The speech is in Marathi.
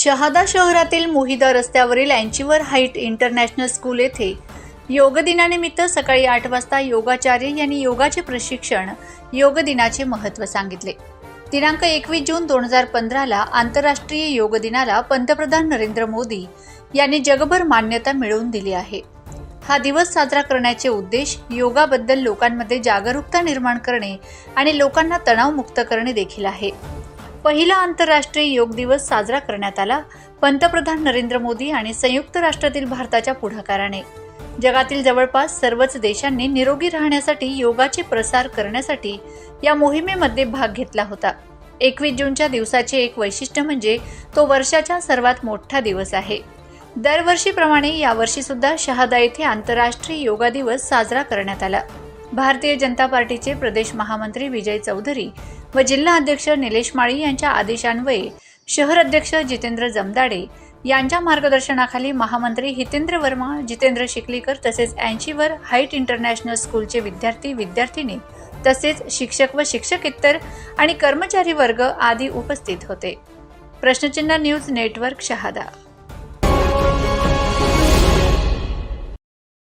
शहादा शहरातील मोहिदा रस्त्यावरील अँचीवर हाईट इंटरनॅशनल स्कूल येथे योग दिनानिमित्त सकाळी आठ वाजता योगाचार्य यांनी योगाचे प्रशिक्षण योग दिनाचे महत्त्व सांगितले. दिनांक एकवीस जून दोन हजार पंधराला आंतरराष्ट्रीय योग दिनाला पंतप्रधान नरेंद्र मोदी यांनी जगभर मान्यता मिळवून दिली आहे. हा दिवस साजरा करण्याचे उद्देश योगाबद्दल लोकांमध्ये जागरूकता निर्माण करणे आणि लोकांना तणावमुक्त करणे देखील आहे. पहिला आंतरराष्ट्रीय योग दिवस साजरा करण्यात आला. पंतप्रधान नरेंद्र मोदी आणि संयुक्त राष्ट्रातील भारताच्या पुढाकाराने. जगातील जवळपास सर्वच देशांनी निरोगी राहण्यासाठी योगाचे प्रसार करण्यासाठी या मोहिमेमध्ये भाग घेतला होता. एकवीस जूनच्या दिवसाचे एक वैशिष्ट्य म्हणजे तो वर्षाचा सर्वात मोठा दिवस आहे. दरवर्षीप्रमाणे यावर्षी सुद्धा शहादा येथे आंतरराष्ट्रीय योगा दिवस साजरा करण्यात आला. भारतीय जनता पार्टीचे प्रदेश महामंत्री विजय चौधरी व जिल्हा अध्यक्ष निलेश माळी यांच्या आदेशान्वये शहर अध्यक्ष जितेंद्र जमदाडे यांच्या मार्गदर्शनाखाली महामंत्री हितेंद्र वर्मा जितेंद्र शिकलीकर तसेच ऐंशीवर हाईट इंटरनॅशनल स्कूलचे विद्यार्थी विद्यार्थिनी तसेच शिक्षक व शिक्षकेतर आणि कर्मचारी वर्ग आदी उपस्थित होते. प्रश्नचिन्ह न्यूज नेटवर्क शहादा